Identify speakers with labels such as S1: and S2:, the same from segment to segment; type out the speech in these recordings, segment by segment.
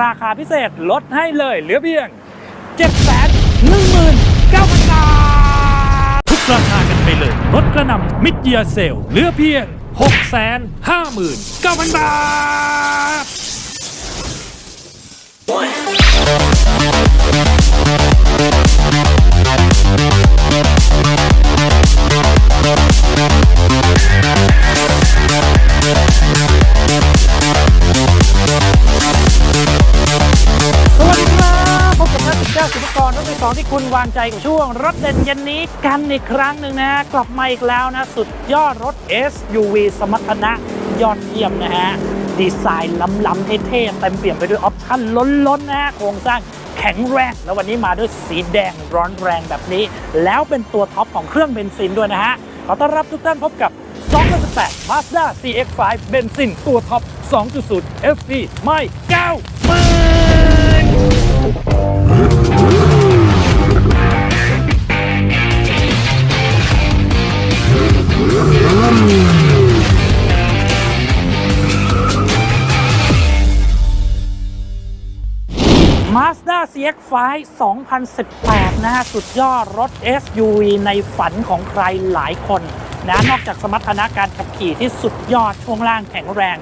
S1: ราคาพิเศษลดให้เลยเหลือเพียง 7 1 9 0 0 0 บาท ทุกราคากันไปเลยลดกระนำมิดเยียเซลเหลือเพียง 6 5 9 0 0 0 บาทส พบกับนักศึกษาสุภกรรถไฟสองที่คุณวางใจกับช่วง รถเด่นเย็นนี้กันอีกครั้งหนึ่งนะฮะกลับมาอีกแล้วนะ สุดยอดรถ SUV สมรรถนะยอดเยี่ยมนะฮะ ดีไซน์ล้ำๆเท่ๆเต็มเปี่ยมไปด้วยออปชั่นล้นๆนะฮะโครงสร้างแข็งแรง แล้ววันนี้มาด้วยสีแดงร้อนแรงแบบนี้ แล้วเป็นตัวท็อปของเครื่องเบนซินด้วยนะฮะ ขอต้อนรับทุกท่านพบกับ2018 Mazda CX-5 เบนซินตัวท็อป 2.0 FP ไม่9ห มื่น Mazda CX-5 2018 นะฮะ สุดยอดรถ SUV ในฝันของใครหลายคนนะนอกจากสมรรถนะการขับขี่ที่สุดยอดช่วงล่างแข็งแรง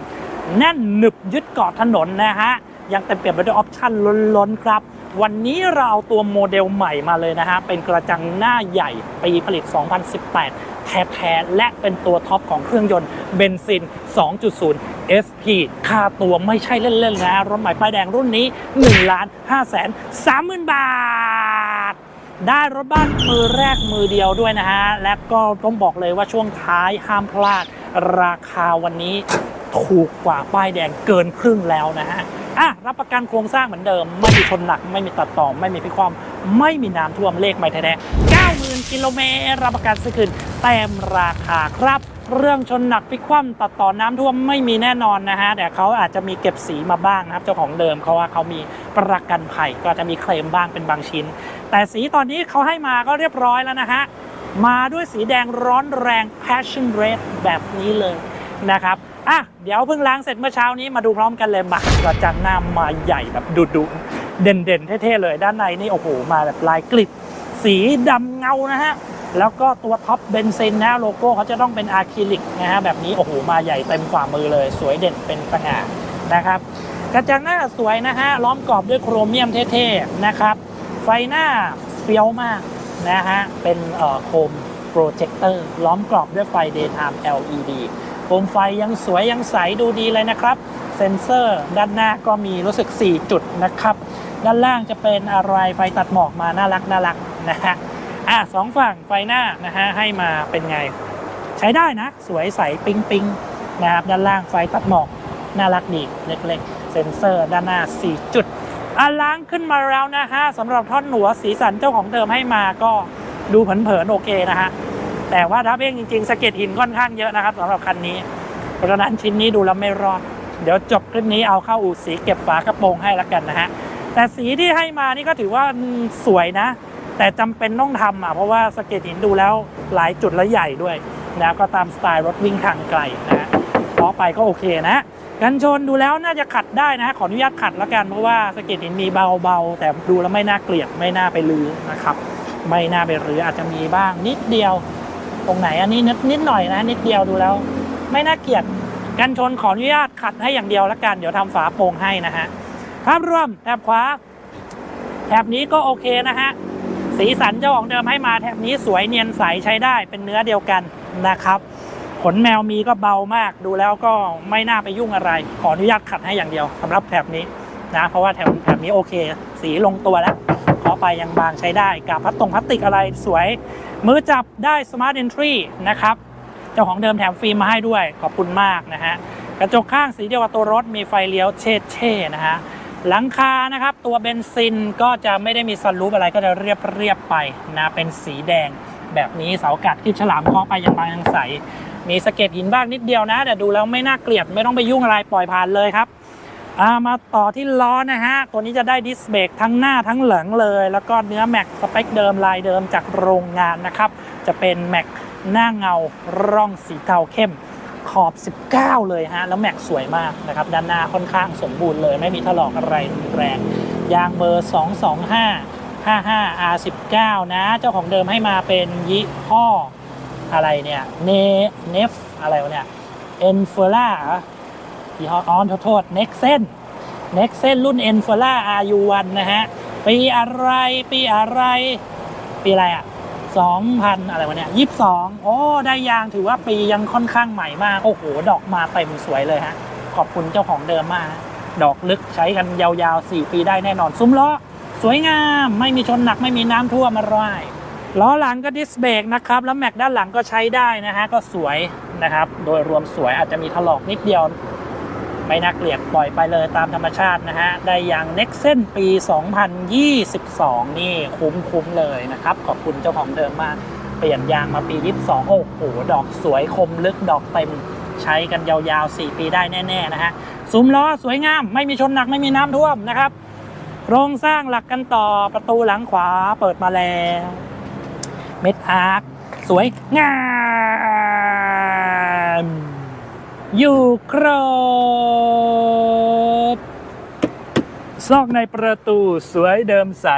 S1: แน่นหนึบยึดเกาะถนนนะฮะ ยังเต็มเปี่ยมไปด้วยออปชั่นล้นๆครับ วันนี้เราเอาตัวโมเดลใหม่มาเลยนะฮะ เป็นกระจังหน้าใหญ่ปีผลิต 2018 แท้ๆและเป็นตัวท็อปของเครื่องยนต์เบนซิน 2.0 SP ค่าตัวไม่ใช่เล่นๆนะ รถใหม่ป้ายแดงรุ่นนี้ 1 ล้าน5แสน30,000 บาท ได้รถบ้านมือแรกมือเดียวด้วยนะฮะ และก็ต้องบอกเลยว่าช่วงท้ายห้ามพลาด ราคาวันนี้ถูกกว่าป้ายแดงเกินครึ่งแล้วนะฮะ อะรับประกันโครงสร้างเหมือนเดิม ไม่มีชนหนัก ไม่มีตัดต่อ ไม่มีพิความ ไม่มีน้ำท่วมเลขไม่แท้ๆ90,000กิโลเมตรรับประกันซื้อคืนเต็มราคาครับเรื่องชนหนักพิคว่ำตัดต่อน้ำท่วมไม่มีแน่นอนนะฮะแต่เขาอาจจะมีเก็บสีมาบ้างนะครับ เจ้าของเดิมเขาว่าเขามีประกันภัยก็จะมีเคลมบ้างเป็นบางชิ้น แต่สีตอนนี้เขาให้มาก็เรียบร้อยแล้วนะฮะมาด้วยสีแดงร้อนแรง passion red แบบนี้เลยนะครับ อะเดี๋ยวเพิ่งล้างเสร็จเมื่อเช้านี้มาดูพร้อมกันเลยมากระจังหน้ามาใหญ่แบบดุดุๆเด่นเท่ๆเลย ด้านในนี่โอ้โหมาแบบลายกลิบสีดำเงานะฮะแล้วก็ตัวท็อปเบนซินนะโลโก้เขาจะต้องเป็นอะคริลิกนะฮะแบบนี้โอ้โหมาใหญ่เต็มฝ่ามือเลย สวยเด่นเป็นสง่านะครับกระจังหน้าสวยนะฮะล้อมกรอบด้วยโครเมียมเท่ๆนะครับ ไฟหน้าเฟี้ยวมากนะฮะเป็นเอ่อโคมโปรเจคเตอร์ล้อมกรอบด้วยไฟ daytime LED โคมไฟยังสวยยังใสดูดีเลยนะครับ เซ็นเซอร์ด้านหน้าก็มีรู้สึก 4 จุดนะครับ ด้านล่างจะเป็นอะไรไฟตัดหมอกมาน่ารักน่ารักนะฮะอะสองฝั่งไฟหน้านะฮะให้มาเป็นไง ใช้ได้นะ สวยใสปิ๊งปิงนะครับด้านล่างไฟตัดหมอกน่ารักดีเล็กๆ เซ็นเซอร์ด้านหน้า 4 จุดอะล้างขึ้นมาแล้วนะฮะสำหรับท่อนหัวสีสันเจ้าของเดิมให้มาก็ดูเผินๆโอเคนะฮะ แต่ว่าถ้าเพ่งจริงๆสะเก็ดหินค่อนข้างเยอะนะครับสำหรับคันนี้ เพราะฉะนั้นชิ้นนี้ดูแล้วไม่รอด เดี๋ยวจบคลิปนี้เอาเข้าอู่สีเก็บฝากระโปรงให้แล้วกันนะฮะแต่สีที่ให้มานี่ก็ถือว่าสวยนะ แต่จำเป็นต้องทำอะเพราะว่าสะเก็ดหินดูแล้วหลายจุดและใหญ่ด้วยนะก็ตามสไตล์รถวิ่งทางไกลนะฮะพอไปก็โอเคนะกันชนดูแล้วน่าจะขัดได้นะ ขออนุญาตขัดแล้วกันเพราะว่าสะเก็ดหินมีเบาๆ แต่ดูแล้วไม่น่าเกลียดไม่น่าไปลือนะครับ ไม่น่าไปรื้ออาจจะมีบ้างนิดเดียว ตรงไหนอันนี้นิดนิดหน่อยนะนิดเดียวดูแล้ว ไม่น่าเกลียดกันชนขออนุญาตขัดให้อย่างเดียวล้วกันเดี๋ยวทำฝาโปร่งให้นะฮะภาพรวมแถบขวาแถบนี้ก็โอเคนะฮะสีสันเจ้าของเดิมให้มาแถบนี้สวยเนียนใสใช้ได้เป็นเนื้อเดียวกันนะครับขนแมวมีก็เบามากดูแล้วก็ไม่น่าไปยุ่งอะไร ขออนุญาตขัดให้อย่างเดียวสำหรับแถบนี้นะ เพราะว่าแถบแถบนี้โอเค สีลงตัวแล้ว ขอไปยังบางใช้ได้กับพลาสตรงพลาสติกอะไรสวย มือจับได้ Smart Entry นะครับ เจ้าของเดิมแถมฟิล์มมาให้ด้วยขอบคุณมากนะฮะ กระจกข้างสีเดียวกับตัวรถมีไฟเลี้ยวเช่เช่นะฮะ หลังคานะครับ ตัวเบนซินก็จะไม่ได้มีซันรูปอะไรก็จะเรียบเรียบๆไปนะ เป็นสีแดงแบบนี้เสากัดคลิปฉลามเคาะไปยังบางยังใสมีสะเก็ดหินบ้างนิดเดียวนะแต่ดูแล้วไม่น่าเกลียดไม่ต้องไปยุ่งอะไรปล่อยผ่านเลยครับ อ่ามาต่อที่ล้อนะฮะ ตัวนี้จะได้ดิสเบรกทั้งหน้าทั้งหลังเลย แล้วก็เนื้อแม็กสเปคเดิมลายเดิมจากโรงงานนะครับ จะเป็นแม็กหน้าเงาร่องสีเทาเข้มขอบ 19 เลยฮะ แล้วแม็กสวยมากนะครับ ด้านหน้าค่อนข้างสมบูรณ์เลย ไม่มีถลอกอะไรแรง ยางเบอร์ 225 55 R19 นะ เจ้าของเดิมให้มาเป็นยี่ห้ออะไรเนี่ย เนเนฟอะไรวะเนี่ย เอนเฟอร่า ยี่ห้อออนโทษเน็กเซนเน็กเซนรุ่นเอ็นเฟอร่า RU1 นะฮะ ปีอะไรปีอะไร ปีอะไรอะ2,000 อะไรวะเนี่ย22 โอ้ ได้ยางถือว่าปียังค่อนข้างใหม่มาก โอ้โห ดอกมาเต็มสวยเลยฮะ ขอบคุณเจ้าของเดิมมาก ดอกลึกใช้กันยาวๆ 4 ปีได้แน่นอน ซุ้มล้อ สวยงาม ไม่มีชนหนักไม่มีน้ำท่วมอะไรล้อหลังก็ดิสเบรกนะครับ แล้วแม็กด้านหลังก็ใช้ได้นะฮะ ก็สวยนะครับ โดยรวมสวยอาจจะมีถลอกนิดเดียว ไม่น่าเกลียดปล่อยไปเลยตามธรรมชาตินะฮะ ได้ยางเน็กเส้นปี 2022 นี่คุ้มๆเลยนะครับ ขอบคุณเจ้าของเดิมมาก เปลี่ยนยางมาปี 22 โอ้โห ดอกสวยคมลึกดอกเต็มใช้กันยาวๆ 4 ปีได้แน่ ๆ นะฮะซุ้มล้อสวยงาม ไม่มีชนหนักไม่มีน้ำท่วมนะครับโครงสร้างหลักกันต่อประตูหลังขวาเปิดมาแล้วเม็ดอาร์คสวยงาม อยู่ครบซอกในประตูสวยเดิมใส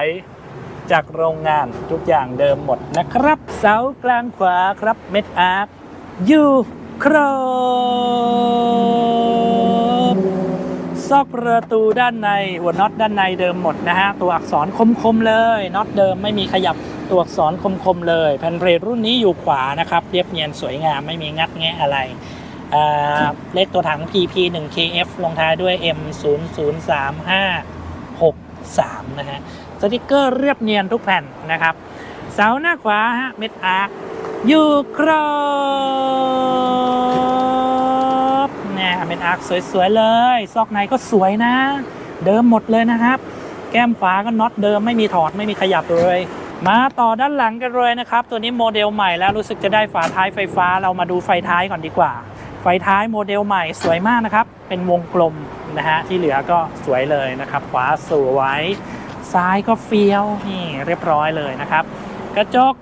S1: จากโรงงานทุกอย่างเดิมหมดนะครับ เสากลางขวาครับเม็ดอาร์คอยู่ครบซอกประตูด้านใน หัวน็อตด้านในเดิมหมดนะฮะ ตัวอักษรคมๆเลยน็อตเดิมไม่มีขยับตัวอักษรคมๆเลยแผ่นเรทรุ่นนี้อยู่ขวานะครับ เรียบเนียนสวยงามไม่มีงัดแงะอะไร เลขตัวถัง PP 1 KF ลงท้ายด้วย M 0 0 3 5 6 3 นะฮะ สติกเกอร์เรียบเนียนทุกแผ่นนะครับ เสาหน้าขวาฮะเม็ดอาร์คอยู่ครบเนี่ยเม็ดอาร์คสวยๆเลย ซอกในก็สวยนะ เดิมหมดเลยนะครับ แก้มขวาก็น็อตเดิมไม่มีถอดไม่มีขยับเลยมาต่อด้านหลังกันเลยนะครับ ตัวนี้โมเดลใหม่แล้วรู้สึกจะได้ฝาท้ายไฟฟ้าเรามาดูไฟท้ายก่อนดีกว่า ไฟท้ายโมเดลใหม่สวยมากนะครับ เป็นวงกลมนะฮะที่เหลือก็สวยเลยนะครับ ขวาสวยซ้ายก็เฟี้ยวนี่เรียบร้อยเลยนะครับ กระจก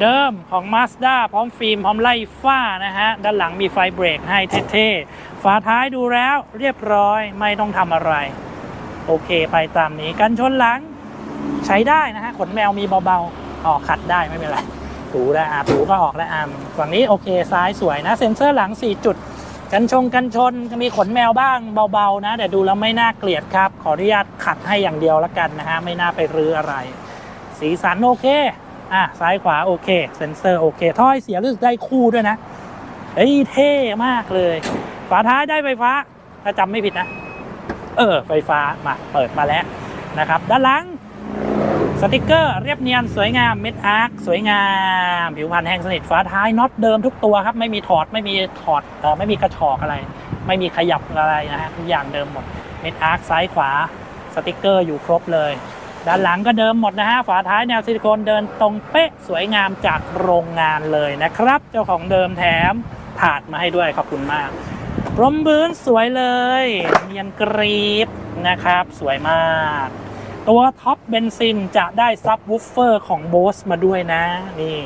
S1: เดิมของ Mazda พร้อมฟิล์มพร้อมไล่ฝ้านะฮะ ด้านหลังมีไฟเบรกให้เท่ๆ ฝาท้ายดูแล้วเรียบร้อยไม่ต้องทำอะไร โอเคไปตามนี้กันชนหลัง ใช้ได้นะฮะ ขนแมวมีเบาๆออกขัดได้ไม่เป็นไร ถูได้อาถูก็ออกแล้วอามฝั่งนี้โอเคซ้ายสวยนะ เซ็นเซอร์หลัง 4 จุด กันชงกันชนมีขนแมวบ้างเบาๆนะ แต่ดูแล้วไม่น่าเกลียดครับ ขออนุญาตขัดให้อย่างเดียวละกันนะฮะ ไม่น่าไปรื้ออะไร สีสันโอเคอะซ้ายขวาโอเค เซ็นเซอร์โอเคถ้อยเสียรู้สึกได้คู่ด้วยนะเฮ้ยเท่มากเลย ฝาท้ายได้ไฟฟ้า ถ้าจำไม่ผิดนะ เออ ไฟฟ้ามาเปิดมาแล้วนะครับ ด้านหลังสติกเกอร์เรียบเนียนสวยงามเม็ดอาร์ค สวยงาม ผิวพรรณแห้งสนิทฝาท้ายน็อตเดิมทุกตัวครับ ไม่มีถอดไม่มีถอดเออไม่มีกระชอกอะไร ไม่มีขยับอะไรนะฮะทุกอย่างเดิมหมดเม็ดอาร์คซ้ายขวาสติกเกอร์อยู่ครบเลย ด้านหลังก็เดิมหมดนะฮะฝาท้ายแนวซิลิโคนเดินตรงเป๊ะสวยงามจากโรงงานเลยนะครับ เจ้าของเดิมแถมถาดมาให้ด้วยขอบคุณมากพรมพื้นสวยเลยเนียนกรีบนะครับ สวยมาก ตัวท็อปเบนซินจะได้ซับวูฟเฟอร์ของโบสมาด้วยนะ นี่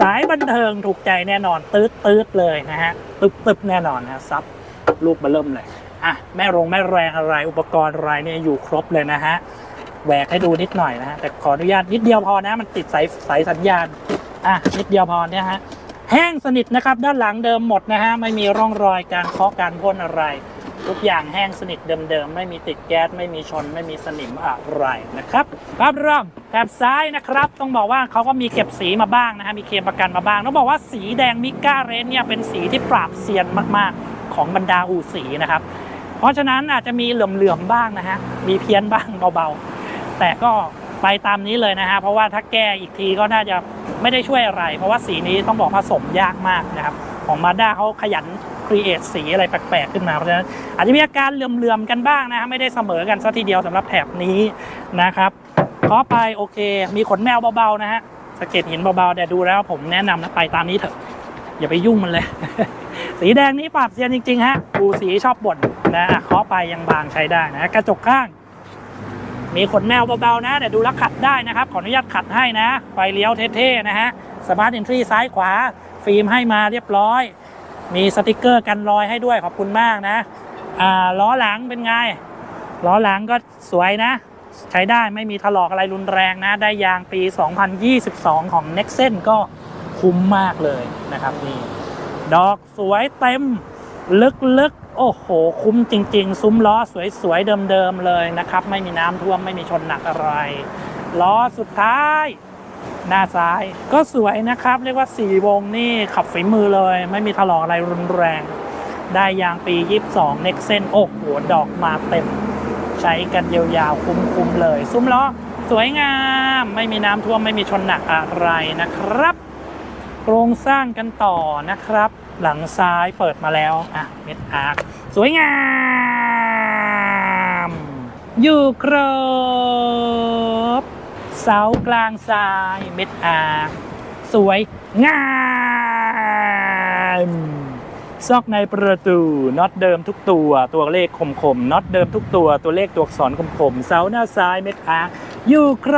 S1: สายบันเทิงถูกใจแน่นอนตืดตืดเลยนะฮะ ตึบตึบแน่นอนนะซับลูกมาเริ่มเลย อะ แม่รงแม่แรงอะไรอุปกรณ์อะไรเนี่ยอยู่ครบเลยนะฮะแหวกให้ดูนิดหน่อยนะฮะ แต่ขออนุญาตนิดเดียวพอนะ มันติดสายสายสัญญาณ อะ นิดเดียวพอเนี่ยฮะ แห้งสนิทนะครับ ด้านหลังเดิมหมดนะฮะ ไม่มีร่องรอยการเคาะการพ่นอะไร ทุกอย่างแห้งสนิทเดิมๆ ไม่มีติดแก๊สไม่มีชนไม่มีสนิมอะไรนะครับภาพรวมแถบซ้ายนะครับ ต้องบอกว่าเขาก็มีเก็บสีมาบ้างนะฮะมีเคลมประกันมาบ้างต้องบอกว่าสีแดงมิก้าเรนเนี่ยเป็นสีที่ปราบเซียนมากๆ ของบรรดาอู่สีนะครับ เพราะฉะนั้นอาจจะมีเหลื่อมๆบ้างนะฮะมีเพี้ยนบ้างเบาๆ แต่ก็ไปตามนี้เลยนะฮะเพราะว่าถ้าแก้อีกทีก็น่าจะไม่ได้ช่วยอะไร เพราะว่าสีนี้ต้องบอกผสมยากมากนะครับของมาด้าเขาขยัน ครีเอทสีอะไรแปลกๆขึ้นมาเพราะฉะนั้นอาจจะมีอาการเหลื่อมๆกันบ้างนะฮะไม่ได้เสมอกันซะทีเดียวสำหรับแถบนี้นะครับขอไปโอเค มีขนแมวเบาๆนะฮะสะเก็ดหินเบาๆแต่ดูแล้วผมแนะนำนะไปตามนี้เถอะ อย่าไปยุ่งมันเลย สีแดงนี้ปราบเซียนจริง ๆ ฮะปูสีชอบบ่นนะอะเคาะไปยังบางใช้ได้นะกระจกข้าง มีขนแมวเบาๆนะแต่ดูแลวขัดได้นะครับ ขออนุญาตขัดให้นะ ไฟเลี้ยวเท่ๆนะฮะสมาร์ทเอนทรีซ้ายขวา ฟิล์มให้มาเรียบร้อย มีสติกเกอร์กันรอยให้ด้วยขอบคุณมากนะอ่าล้อหลังเป็นไง ล้อหลังก็สวยนะ ใช้ได้ไม่มีถลอกอะไรรุนแรงนะ ได้ยางปี 2022 ของ n e x e n ก็คุ้มมากเลยนะครับนี่ดอกสวยเต็มลึกๆ โอ้โห คุ้มจริง ๆ ซุ้มล้อสวยๆ เดิมๆ เลยนะครับ ไม่มีน้ำท่วม ไม่มีชนหนักอะไร ล้อสุดท้าย หน้าซ้าย ก็สวยนะครับ เรียกว่า 4 วงนี่ขับฝีมือเลย ไม่มีถลอกอะไรรุนแรง ได้ยางปี 22 n e x e n โอ้โหดอกมาเต็ม ใช้กันยาวๆ คุ้มๆเลย ซุ้มล้อสวยงาม ไม่มีน้ำท่วมไม่มีชนหนักอะไรนะครับ โครงสร้างกันต่อนะครับ หลังซ้ายเปิดมาแล้วอะเม็ดอาร์คสวยงาม อยู่ครบ เสากลางซ้ายเม็ดอาร์สวยงามซอกในประตูน็อตเดิมทุกตัวตัวเลขคมๆน็อตเดิมทุกตัวตัวเลขตัวอักษรคมๆเสาหน้าซ้ายเม็ดอาร์อยู่คร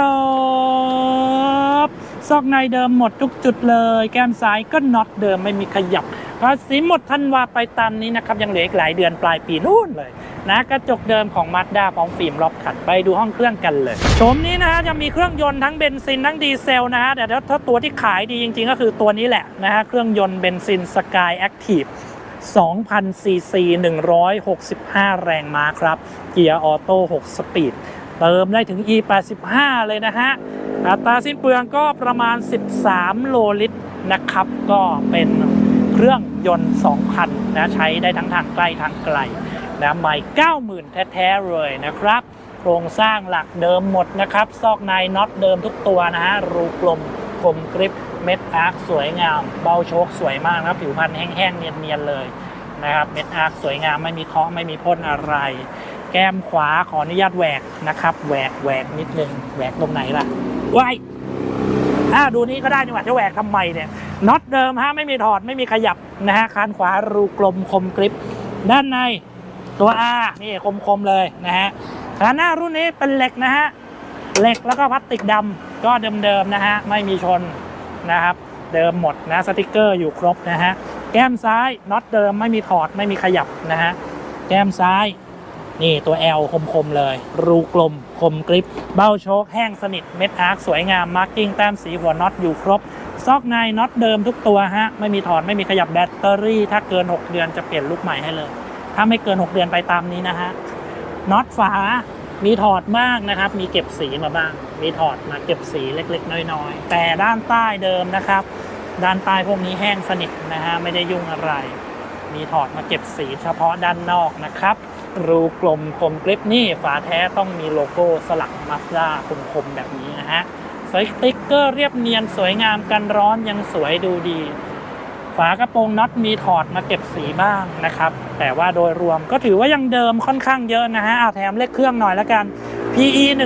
S1: บซอกในเดิมหมดทุกจุดเลย แก้มซ้ายก็น็อตเดิมไม่มีขยับ ภาษีหมดทันวาไปตามนี้นะครับ ยังเหลืออีกหลายเดือนปลายปีนู่นเลยนะกระจกเดิมของมาสด้าพร้อมฟิล์มรอบขัดไปดูห้องเครื่องกันเลยโฉมนี้นะฮะจะมีเครื่องยนต์ทั้งเบนซินทั้งดีเซลนะฮะแต่ถ้าตัวที่ขายดีจริงๆ ก็คือตัวนี้แหละนะฮะเครื่องยนต์เบนซินสกายแอคทีฟ2,000ซีซี165 แรงม้าครับ เกียร์ออโต้6สปีด เติมได้ถึง E85 เลยนะฮะ อัตราสิ้นเปลืองก็ประมาณ 13 โลลิตรนะครับ ก็เป็น เครื่องยนต์ 2,000 นะใช้ได้ทั้งทางใกล้ทางไกลนะไม่ 90,000 แท้ๆเลยนะครับ โครงสร้างหลักเดิมหมดนะครับ ซอกในน็อตเดิมทุกตัวนะฮะ รูกลมคมกริปเม็ดอาร์คสวยงาม เบาโชคสวยมากนะครับ ผิวพรรณแห้งๆ เนียนๆ เลยนะครับ เม็ดอาร์คสวยงามไม่มีเคาะไม่มีพ่นอะไร แก้มขวาขออนุญาตแหวกนะครับ แหวกแหวกนิดนึง แหวกตรงไหนล่ะว้าย อ่าดูนี่ก็ได้นี่หว่าจะแหวกทำไมเนี่ยน็อตเดิมฮะไม่มีถอดไม่มีขยับนะฮะคานขวารูกลมคมกริปด้านในตัว R นี่คมๆเลยนะฮะขาหน้ารุ่นนี้เป็นเหล็กนะฮะเหล็กแล้วก็พลาสติกดำก็เดิมๆนะฮะไม่มีชนนะครับ เดิมหมดนะสติกเกอร์อยู่ครบนะฮะแก้มซ้ายน็อตเดิมไม่มีถอดไม่มีขยับนะฮะแก้มซ้าย นี่ตัว L คมๆเลย รูกลม คมกริป เบ้าโชคแห้งสนิท เม็ดอาร์คสวยงาม มาร์กิ้งแต้มสีหัวน็อตอยู่ครบ ซอกในน็อตเดิมทุกตัวฮะ ไม่มีถอด ไม่มีขยับแบตเตอรี่ ถ้าเกิน 6 เดือนจะเปลี่ยนลูกใหม่ให้เลย ถ้าไม่เกิน 6 เดือนไปตามนี้นะฮะ น็อตฝา มีถอดมากนะครับ มีเก็บสีมาบ้าง มีถอดมาเก็บสีเล็กๆ น้อยๆ แต่ด้านใต้เดิมนะครับ ด้านใต้พวกนี้แห้งสนิทนะฮะ ไม่ได้ยุ่งอะไร มีถอดมาเก็บสีเฉพาะด้านนอกนะครับ รูกลมคมกริปนี่ฝาแท้ต้องมีโลโก้สลักมาสด้าคมๆแบบนี้นะฮะสติ๊กเกอร์เรียบเนียนสวยงามกันร้อนยังสวยดูดี ฝากระโปรงน็อตมีถอดมาเก็บสีบ้างนะครับ แต่ว่าโดยรวมก็ถือว่ายังเดิมค่อนข้างเยอะนะฮะเอาแถมเลขเครื่องหน่อยล้วกัน PE 106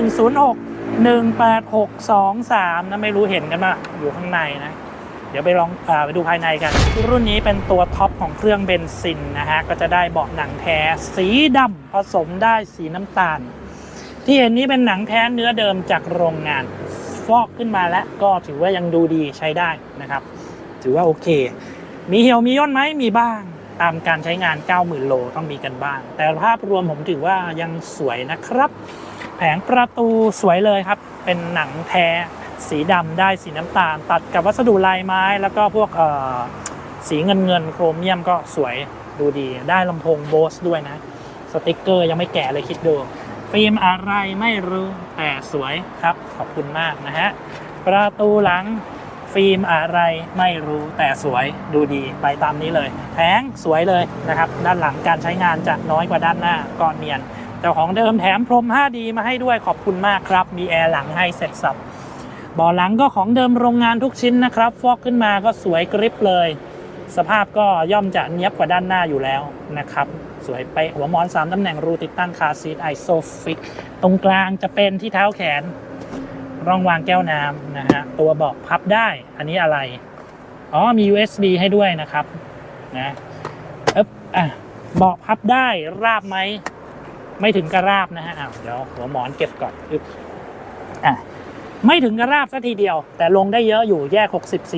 S1: 18623นะไม่รู้เห็นกันป่ะอยู่ข้างในนะ ดี๋ยวไปลองอไปดูภายในกัน รุ่นนี้เป็นตัวท็อปของเครื่องเบนซินนะฮะ ก็จะได้เบาะหนังแท้ สีดำผสมได้สีน้ำตาล ที่เห็นนี้เป็นหนังแท้เนื้อเดิมจากโรงงาน ฟอกขึ้นมาแล้วก็ถือว่ายังดูดีใช้ได้นะครับ ถือว่าโอเค มีเหี่ยวมีย่นไหมมีบ้างตามการใช้งาน 90,000 โลต้องมีกันบ้าง แต่ภาพรวมผมถือว่ายังสวยนะครับ แผงประตูสวยเลยครับ เป็นหนังแท้ สีดำได้สีน้ำตาล ตัดกับวัสดุลายไม้ แล้วก็พวกสีเงินเงินโครเมียมก็สวยดูดี ได้ลำโพงโบสด้วยนะ สติกเกอร์ยังไม่แกะเลยคิดดู ฟิล์มอะไรไม่รู้แต่สวยครับ ขอบคุณมากนะฮะ ประตูหลังฟิล์มอะไรไม่รู้แต่สวยดูดีไปตามนี้เลยแผงสวยเลยนะครับ ด้านหลังการใช้งานจะน้อยกว่าด้านหน้าก็เนียน เจ้าของเดิมแถมพรม 5D มาให้ด้วยขอบคุณมากครับ มีแอร์หลังให้เสร็จสับ บาะหลังก็ของเดิมโรงงานทุกชิ้นนะครับ ฟอกขึ้นมาก็สวยกริบเลย สภาพก็ย่อมจะเนียบกว่าด้านหน้าอยู่แล้วนะครับสวยไปหัวหมอน 3 ตำแหน่งรูติดตั้งคาร์ซีทไอโซฟิกตรงกลางจะเป็นที่เท้าแขน ร่องวางแก้วน้ำนะฮะตัวเบาะพับได้อันนี้อะไร อ๋อ มี USB ให้ด้วยนะครับนะเอ๊บอะเบาะพับได้ราบไหม ไม่ถึงกระราบนะฮะอ้าวเดี๋ยวหัวหมอนเก็บก่อนอึ๊บอะ ไม่ถึงกระราบสัทีเดียว แต่ลงได้เยอะอยู่แยก 60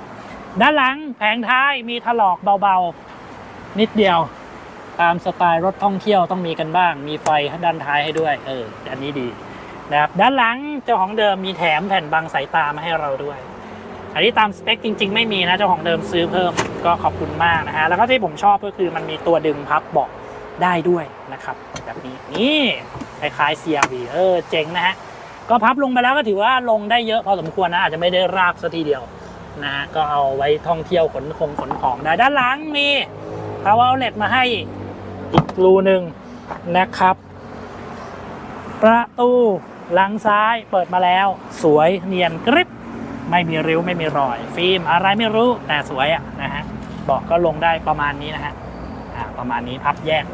S1: 40 ด้านหลังแผงท้ายมีถลอกเบาๆ นิดเดียว ตามสไตล์รถท่องเที่ยวต้องมีกันบ้าง มีไฟด้านท้ายให้ด้วยเอออันนี้ดีนะครับด้านหลังเจ้าของเดิมมีแถมแผ่นบังสายตามาให้เราด้วย อันนี้ตามสเปคจริง ๆ ไม่มีนะเจ้าของเดิมซื้อเพิ่มก็ขอบคุณมากนะฮะแล้วก็ที่ผมชอบก็คือมันมีตัวดึงพับเบาะได้ด้วยนะครับ แบบนี้นี่คล้ายๆ CRV เออเจ๋งนะฮะ ก็พับลงไปแล้วก็ถือว่าลงได้เยอะพอสมควรนะอาจจะไม่ได้ราบซะทีเดียวนะฮะก็เอาไว้ท่องเที่ยวขนคงขนของได้ด้านหลังมี power outlet มาให้อีกรูหนึ่งนะครับ ประตูหลังซ้ายเปิดมาแล้ว สวยเนียนกริบไม่มีริ้วไม่มีรอย ฟิล์มอะไรไม่รู้แต่สวยอะนะฮะบาะก็ลงได้ประมาณนี้นะฮะประมาณนี้พับแยก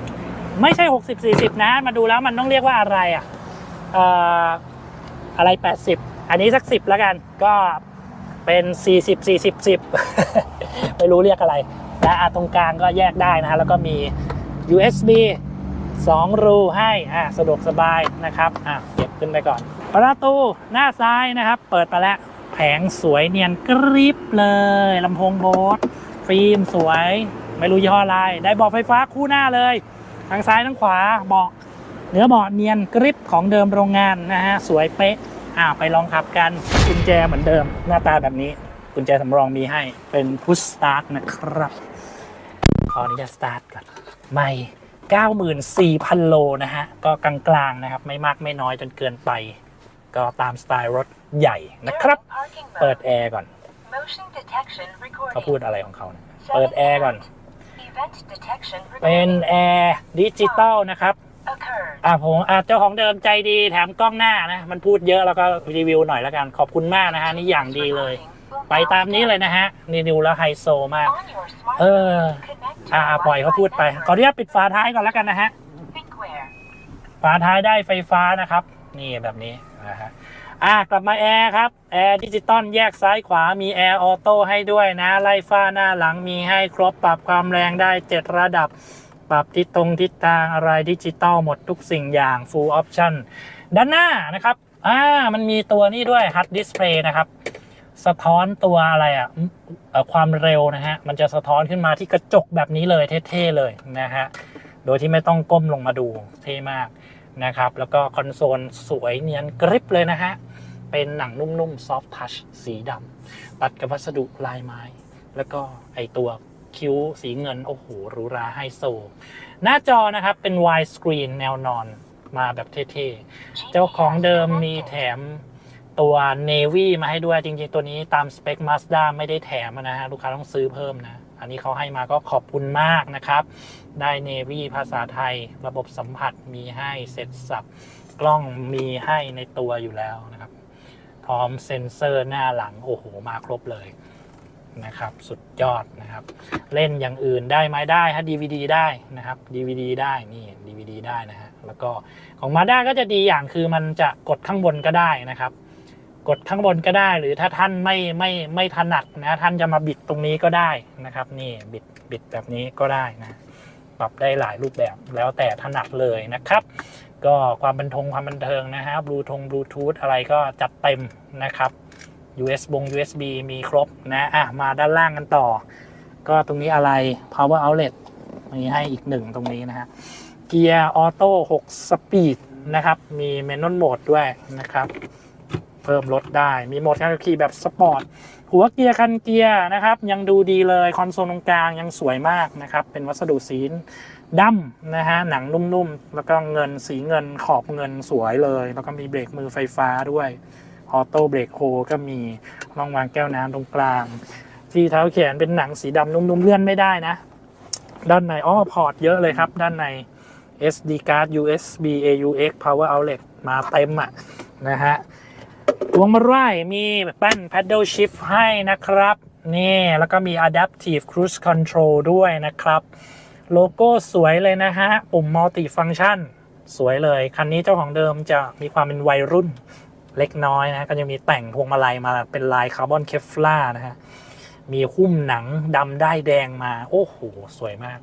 S1: ไม่ใช่ 60 40 นะ มาดูแล้วมันต้องเรียกว่าอะไรอะเอะไร 80 อันนี้สัก 10 แล้วกันก็เป็น 40 40 10 ไม่รู้เรียกอะไรนะอะตรงกลางก็แยกได้นะแล้วก็มี USB 2 รูให้อะสะดวกสบายนะครับอะเก็บขึ้นไปก่อน ประตูหน้าซ้ายนะครับ เปิดมาแล้วแผงสวยเนียนกริบเลยลำโพงโบสฟิล์มสวย ไม่รู้ยี่ห้ออะไร ได้บาะไฟฟ้าคู่หน้าเลย ทางซ้ายทางขวาเบาะ เนื้อเบาะเนียนกริบของเดิมโรงงานนะฮะสวยเป๊ะอ่าไปลองขับกันกุญแจเหมือนเดิม หน้าตาแบบนี้กุญแจสำรองมีให้เป็นพุชสตาร์ทนะครับ ขออนุญาตสตาร์ทก่อนไม่94,000 โลนะฮะ ก็กลางๆนะครับ ไม่มากไม่น้อยจนเกินไป ก็ตามสไตล์รถใหญ่นะครับ เปิดแอร์ก่อนเขาพูดอะไรของเขาเนี่ยเปิดแอร์ก่อน เป็นแอร์ดิจิตอลนะครับ อะผมอะเจ้าของเดิมใจดีแถมกล้องหน้านะ มันพูดเยอะแล้วก็รีวิวหน่อยแล้วกัน ขอบคุณมากนะฮะ นี่อย่างดีเลย ไปตามนี้เลยนะฮะรีวิวแล้วไฮโซมาก เออ อ่าปล่อยเขาพูดไปขออนุญาตปิดฝาท้ายก่อนแล้วกันนะฮะฝาท้ายได้ไฟฟ้านะครับ นี่แบบนี้นะฮะอะกลับมาแอร์ครับแอร์ดิจิตอลแยกซ้ายขวามีแอร์ออโต้ให้ด้วยนะ ไล่ฟ้าหน้าหลังมีให้ครบปรับความแรงได้ 7 ระดับ ปรับทิศตรงทิศทางอะไรดิจิตอลหมดทุกสิ่งอย่าง full option ด้านหน้านะครับอ่ามันมีตัวนี้ด้วย HUD display นะครับ สะท้อนตัวอะไรอะเอ่อความเร็วนะฮะ มันจะสะท้อนขึ้นมาที่กระจกแบบนี้เลยเท่ๆเลยนะฮะ โดยที่ไม่ต้องก้มลงมาดูเท่มากนะครับ แล้วก็คอนโซลสวยเนียนกริบเลยนะฮะ เป็นหนังนุ่มๆ soft touch สีดำตัดกับวัสดุลายไม้ แล้วก็ไอตัว คิ้วสีเงิน โอ้โหหรูหราไฮโซ หน้าจอนะครับเป็น wide screen แนวนอนมาแบบเท่ๆ เจ้าของเดิมมีแถมตัว Navy มาให้ด้วย จริงๆ ตัวนี้ตามสเปค Mazda ไม่ได้แถมนะฮะ ลูกค้าต้องซื้อเพิ่มนะ อันนี้เขาให้มาก็ขอบคุณมากนะครับ ได้ Navy ภาษาไทย ระบบสัมผัสมีให้เสร็จสับ กล้องมีให้ในตัวอยู่แล้วนะครับ พร้อมเซ็นเซอร์หน้าหลัง โอ้โห มาครบเลย นะครับ สุดยอดนะครับ เล่นอย่างอื่นได้ไหมได้ฮะ DVD ได้นะครับ DVD ได้นี่ DVD ได้นะฮะแล้วก็ของมาด้าก็จะดีอย่างคือมันจะกดข้างบนก็ได้นะครับ กดข้างบนก็ได้ หรือถ้าท่านไม่ไม่ไม่ถนัดนะท่านจะมาบิดตรงนี้ก็ได้นะครับ นี่บิดบิดแบบนี้ก็ได้นะปรับได้หลายรูปแบบแล้วแต่ถนัดเลยนะครับ ก็ความบันทงความบันเทิงนะฮะบลูทงบลูทูธอะไรก็จัดเต็มนะครับ US บง USB มีครบนะอะมาด้านล่างกันต่อ ก็ตรงนี้อะไร power outlet มีให้อีกหนึ่งตรงนี้นะฮะเกียร์ออโต้6สปีดนะครับ มีเมนน l โหมดด้วยนะครับ เพิ่มลดได้ มีโหมดการขับขี่แบบสปอร์ต หัวเกียร์คันเกียร์นะครับ ยังดูดีเลย คอนโซลตรงกลางยังสวยมากนะครับ เป็นวัสดุสีดำนะฮะ หนังนุ่มๆ แล้วก็เงินสีเงินขอบเงินสวยเลย แล้วก็มีเบรกมือไฟฟ้าด้วย ออโต้เบรกโฮก็มีร่องวางแก้วน้ำตรงกลาง ที่เท้าแขนเป็นหนังสีดำนุ่มๆเลื่อนไม่ได้นะ ด้านในอ้อพอร์ตเยอะเลยครับ ด้านใน SD card USB AUX power outlet มาเต็มอะนะฮะพวงมาลัยมีแป้น paddle shift ให้นะครับ นี่ แล้วก็มี adaptive cruise control ด้วยนะครับ โลโก้สวยเลยนะฮะ ปุ่ม multi function สวยเลย คันนี้เจ้าของเดิมจะมีความเป็นวัยรุ่น เล็กน้อยนะก็จะมีแต่งพวงมาลัยมาเป็นลายคาร์บอนเคฟลานะฮะมีหุ้มหนังดำได้แดงมา โอ้โห สวยมาก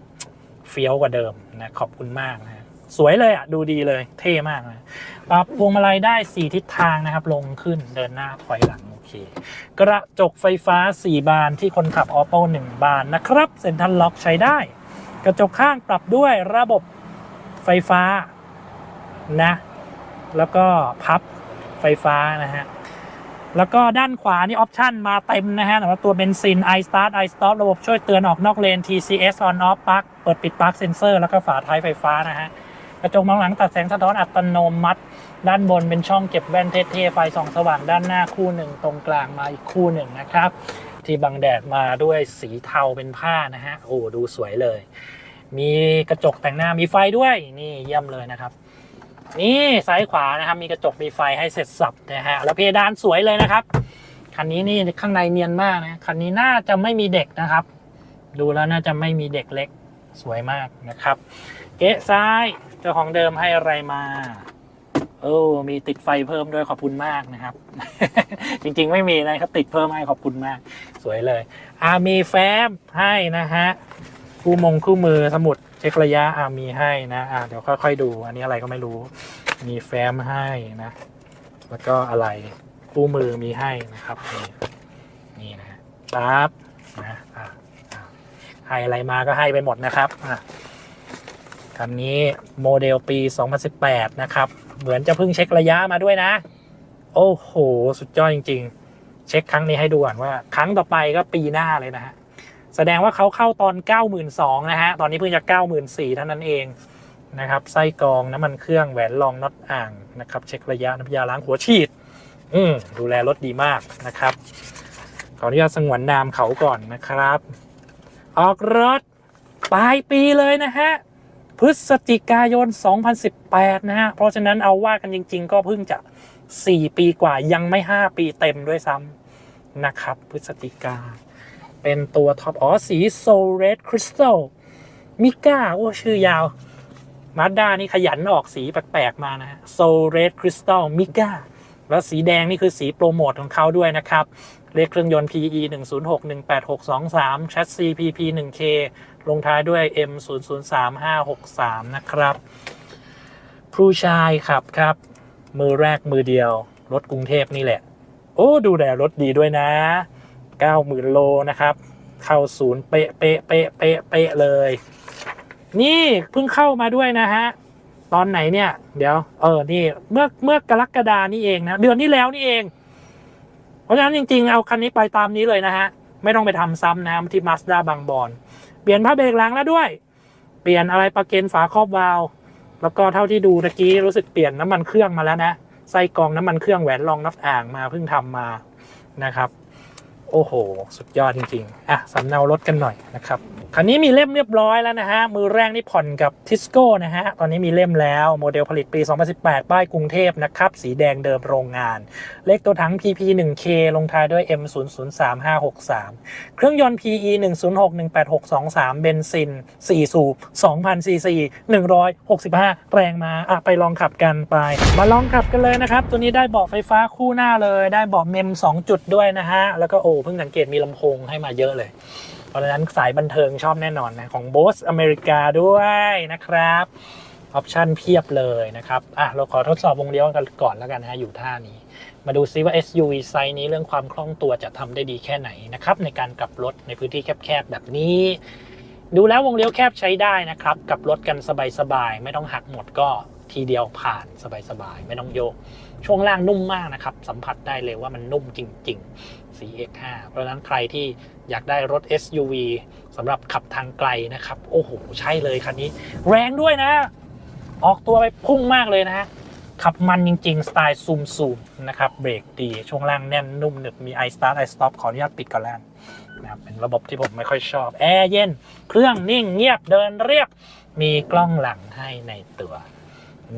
S1: เฟี้ยวกว่าเดิมนะขอบคุณมากนะฮะสวยเลยอะ ดูดีเลย เท่มากนะปรับพวงมาลัยได้ 4 ทิศทางนะครับ ลงขึ้นเดินหน้าถอยหลัง โอเค กระจกไฟฟ้า 4 บานที่คนขับออโต้1บานนะครับ เซ็นทรัลล็อกใช้ได้ กระจกข้างปรับด้วยระบบไฟฟ้านะ แล้วก็พับ ไฟฟ้านะฮะ แล้วก็ด้านขวานี่ออปชันมาเต็มนะฮะสำหรับตัวเบนซิน i start i stop ระบบช่วยเตือนออกนอกเลน TCS on off ปลั๊กเปิดปิดปลั๊กเซนเซอร์แล้วก็ฝาท้ายไฟฟ้านะฮะ กระจกมองหลังตัดแสงสะท้อนอัตโนมัติ ด้านบนเป็นช่องเก็บแว่นเท่ๆไฟส่องสว่างด้านหน้าคู่หนึ่งตรงกลางมาอีกคู่หนึ่งนะครับ ที่บังแดดมาด้วยสีเทาเป็นผ้านะฮะโอ้ดูสวยเลย มีกระจกแต่งหน้ามีไฟด้วยนี่เยี่ยมเลยนะครับ นี่ซ้ายขวานะครับ มีกระจกมีไฟให้เสร็จสับนะฮะแล้วเพดานสวยเลยนะครับคันนี้นี่ข้างในเนียนมากนะคันนี้น่าจะไม่มีเด็กนะครับ ดูแล้วน่าจะไม่มีเด็กเล็กสวยมากนะครับ เก๊ะซ้ายเจ้าของเดิมให้อะไรมาโอ้มีติดไฟเพิ่มด้วยขอบคุณมากนะครับ จริงๆไม่มีนะครับ ติดเพิ่มให้ขอบคุณมาก สวยเลยอามีแฟ้มให้นะฮะคู่มงคู่มือสมุด เช็คระยะอามีให้นะอ่าเดี๋ยวค่อยๆดู อันนี้อะไรก็ไม่รู้ มีแฟ้มให้นะ แล้วก็อะไรคู่มือมีให้นะครับนี่นี่นะฮะปั๊บนะอะอะให้อะไรมาก็ให้ไปหมดนะครับอะคันนี้โมเดลปี 2018 นะครับ เหมือนจะเพิ่งเช็คระยะมาด้วยนะ โอ้โห สุดยอดจริง ๆ เช็คครั้งนี้ให้ดูก่อนว่า ครั้งต่อไปก็ปีหน้าเลยนะฮะ แสดงว่าเขาเข้าตอน 92,000นะฮะ ตอนนี้เพิ่งจะ 94,000เท่านั้นเองนะครับ ไส้กรองน้ำมันเครื่องแหวนรองน็อตอ่างนะครับ เช็คระยะน้ำยาล้างหัวฉีด อืมดูแลรถดีมากนะครับ ขออนุญาตสงวนนามเขาก่อนนะครับ ออกรถปลายปีเลยนะฮะ พฤศจิกายน 2018 นะฮะ เพราะฉะนั้นเอาว่ากันจริง ๆ ก็เพิ่งจะ 4 ปีกว่ายังไม่ 5 ปีเต็มด้วยซ้ำนะครับ พฤศจิกา เป็นตัวท็อปอ๋อสีโซเรดคริสตัลมิก้าโอ้ชื่อยาวมาด้านี่ขยันออกสีแปลกๆมานะฮะโซเรดคริสตัลมิก้าแล้วสีแดงนี่คือสีโปรโมทของเขาด้วยนะครับ เลขเครื่องยนต์ PE 106 18623 ชัสซี PP 1K ลงท้ายด้วย M 0 0 3 5 6 3 นะครับ ผู้ชายขับครับ มือแรกมือเดียว รถกรุงเทพนี่แหละ โอ้ ดูแลรถดีด้วยนะ 90,000 โลนะครับ เข้าศูนย์เป๊ะเป๊ะเป๊ะเป๊ะเป๊ะเลย นี่เพิ่งเข้ามาด้วยนะฮะ ตอนไหนเนี่ย เดี๋ยว เออ นี่เมื่อเมื่อกรกฎานี่เองนะ เดือนที่แล้วนี่เอง เพราะฉะนั้นจริง ๆ เอาคันนี้ไปตามนี้เลยนะฮะ ไม่ต้องไปทำซ้ำนะที่มาสด้าบางบอน เปลี่ยนผ้าเบรกหลังแล้วด้วย เปลี่ยนอะไรประเกนฝาครอบวาล์วแล้วก็เท่าที่ดูตะกี้รู้สึกเปลี่ยนน้ำมันเครื่องมาแล้วนะไส้กรองน้ำมันเครื่องแหวนรองนับอ่างมาเพิ่งทำมานะครับ โอ้โห สุดยอดจริงๆ อะสำเนารถกันหน่อยนะครับ คันนี้มีเล่มเรียบร้อยแล้วนะฮะ มือแรกนี่ผ่อนกับทิสโก้นะฮะ ตอนนี้มีเล่มแล้ว โมเดลผลิตปี 2018 ป้ายกรุงเทพนะครับ สีแดงเดิมโรงงาน เลขตัวถัง PP 1K ลงท้ายด้วย M 0 0 3 5 6 3 เครื่องยนต์ PE 1061863เบนซิน 4 สูบ2,000ซีซี165 แรงมาอะไปลองขับกันไป มาลองขับกันเลยนะครับ ตัวนี้ได้เบาะไฟฟ้าคู่หน้าเลย ได้เบาะเมม 2 จุดด้วยนะฮะ แล้วก็โเพิ่งสังเกตมีลำโพงให้มาเยอะเลย เพราะฉะนั้นสายบันเทิงชอบแน่นอนนะ ของ b o s อเมริกาด้วยนะครับ ออปชันเพียบเลยนะครับ อะ เราขอทดสอบวงเลี้ยวกันก่อนแล้วกันนะฮะ อยู่ท่านี้ มาดูซิว่า SUV ไซส์นี้เรื่องความคล่องตัวจะทำได้ดีแค่ไหนนะครับ ในการกลับรถในพื้นที่แคบๆแบบนี้ดูแล้ววงเลี้ยวแคบใช้ได้นะครับกลับรถกันสบายๆ ไม่ต้องหักหมดก็ทีเดียวผ่านสบายๆ ไม่ต้องโยก ช่วงล่างนุ่มมากนะครับ สัมผัสได้เลยว่ามันนุ่มจริง ๆ CX5 เพราะฉะนั้นใครที่อยากได้รถ SUV สำหรับขับทางไกลนะครับ โอ้โห ใช่เลยคันนี้ แรงด้วยนะ ออกตัวไปพุ่งมากเลยนะ ขับมันจริง ๆ สไตล์ซูมซูมนะครับ เบรกดี ช่วงล่างแน่นนุ่มหนึบมี i start i stop ขออนุญาตปิดก่อนแล้วนนะครับเป็นระบบที่ผมไม่ค่อยชอบ แอร์เย็น เครื่องนิ่งเงียบเดินเรียบ มีกล้องหลังให้ในตัว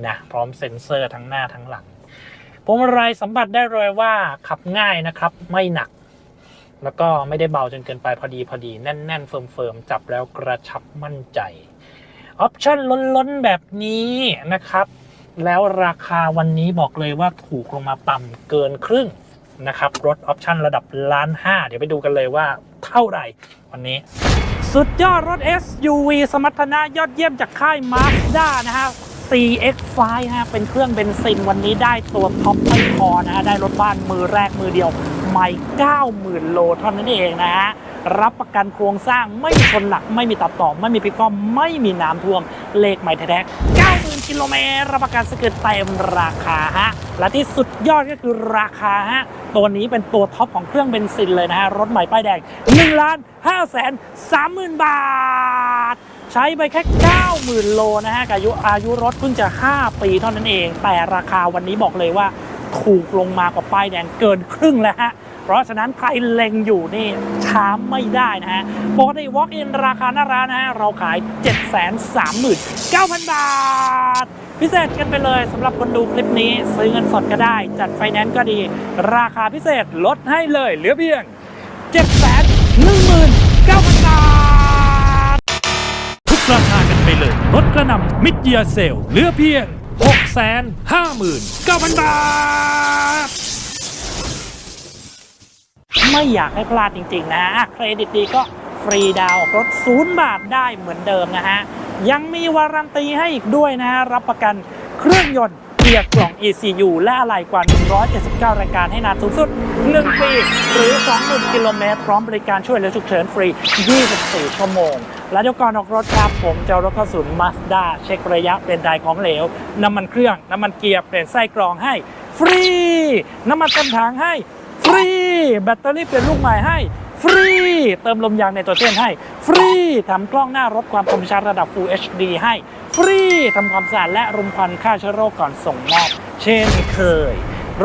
S1: นะ พร้อมเซ็นเซอร์ทั้งหน้าทั้งหลัง พวงมาลัยสัมผัสได้เลยว่าขับง่ายนะครับ ไม่หนัก แล้วก็ไม่ได้เบาจนเกินไปพอดีพอดี แน่น ๆ เฟิร์มๆจับแล้วกระชับมั่นใจ ออปชั่นล้นๆแบบนี้นะครับ แล้วราคาวันนี้บอกเลยว่าถูกลงมาต่ำเกินครึ่งนะครับ รถออปชั่นระดับล้านห้าเดี๋ยวไปดูกันเลยว่าเท่าไหร่วันนี้ สุดยอดรถ SUV สมรรถนะยอดเยี่ยมจากค่าย Mazda นะฮะ CX5 ฮะเป็นเครื่องเบนซินวันนี้ได้ตัวท็อปไม่พอนะฮะได้รถบ้านมือแรกมือเดียวไม่90,000 โลเท่านั้นเองนะฮะรับประกันโครงสร้างไม่มีชนหนักไม่มีตัดต่อ ไม่มีพิกคว่ำไม่มีน้ำท่วม เลขใหม่แท้ๆ90,000กิโลเมตรรับประกันสกิดเต็มราคาฮะและที่สุดยอดก็คือราคาฮะตัวนี้เป็นตัวท็อปของเครื่องเบนซินเลยนะฮะรถใหม่ป้ายแดง1ล้าน5แสน30,000 บาท ช้ไปแค่ 90,000 โลนะฮะอายุอายุรถเพิ่งจะ 5 ปีเท่านั้นเอง แต่ราคาวันนี้บอกเลยว่า ถูกลงมากว่าป้ายแดงเกินครึ่งแล้วฮะเพราะฉะนั้นใครเล็งอยู่นี่ช้าไม่ได้นะฮะปกติ Walk in ราคาหน้าร้านนะฮะ เราขาย 7 3 9 0 0 0 บาท พิเศษกันไปเลยสำหรับคนดูคลิปนี้ ซื้อเงินสดก็ได้ จัดไฟแนนซ์ก็ดี ราคาพิเศษลดให้เลยเหลือเพียง
S2: 7 1 0 0 0 0 เลยลดกระหนำมิดเยียเซลเหลือเพียง 659,000 บาท
S1: ไม่อยากให้พลาดจริง ๆ นะอะเครดิตดีก็ฟรีดาวรถศูนย์บาทได้เหมือนเดิมนะฮะ ยังมีวารันตีให้อีกด้วยนะฮะ รับประกัน เครื่องยนต์เกียร์กล่อง ECU และอะไหล่กว่า 179 รายการให้นานสูงสุด 1 ปี หรือ 20,000 กิโลเมตร พร้อมบริการช่วยเหลือฉุกเฉินฟรี 24 ชั่วโมง และเดี๋ยวก่อนออกรถครับผมจะเอารถเข้าศูนย์มาสด้าเช็คระยะเป็นไดของเหลว น้ำมันเครื่อง น้ำมันเกียร์เปลี่ยนไส้กรองให้ ฟรี น้ำมันเต็มถังให้ ฟรี แบตเตอรี่เปลี่ยนลูกใหม่ให้ ฟรี เติมลมยางในตัวเจนให้ ฟรีทำกล้องหน้ารถความคมชัดระดับ Full HD ให้ ฟรีทำความสะอาดและรมควันฆ่าเชื้อโรคก่อนส่งมอบเช่นเคย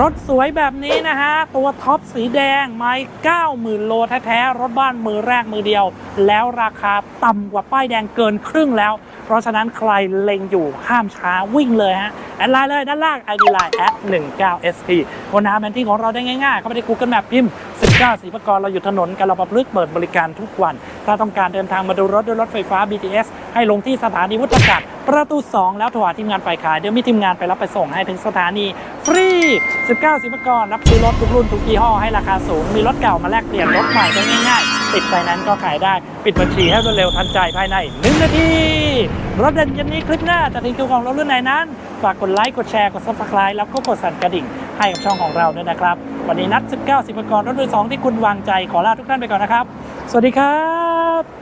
S1: รถสวยแบบนี้นะฮะ ตัวท็อปสีแดง ไม่90,000 โลแท้ๆ รถบ้านมือแรกมือเดียว แล้วราคาต่ำกว่าป้ายแดงเกินครึ่งแล้ว เพราะฉะนั้นใครเล็งอยู่ห้ามช้าวิ่งเลยฮะ แอดไลน์เลยด้านล่าง ID Line แอด19 SP คนหาแมนที่ของเราได้ง่ายๆ เข้าไปใน Google Map พิมพ์ 19สีประกรเราอยู่ถนนกาลปะพลึกเปิดบริการทุกวัน ถ้าต้องการเดินทางมาดูรถด้วยรถไฟฟ้า BTS ให้ลงที่สถานีวุฒากาศประตู 2 แล้วโทรหาทีมงานฝ่ายขาย เดี๋ยวมีทีมงานไปรับไปส่งให้ถึงสถานีฟรี 19สีประกรรับซื้อรถทุกรุ่นทุกยี่ห้อให้ราคาสูง มีรถเก่ามาแลกเปลี่ยนรถใหม่ได้ง่ายๆ ติดไฟนนซ์ก็ขายได้ ปิดบัญชีให้รวดเร็วทันใจภายใน 1 นาที รถเด่นย็นนี้คลิปหน้าจะทิ้งคิวของรารุ่นไหนนั้น ฝากกดไลค์กดแชร์กด subscribe แล้วก็กดสั่นกระดิ่งให้กับช่องของเราด้วยนะครับ วันนี้นัด 19 สิบกรรถมือสองที่คุณวางใจขอลาทุกท่านไปก่อนนะครับ สวัสดีครับ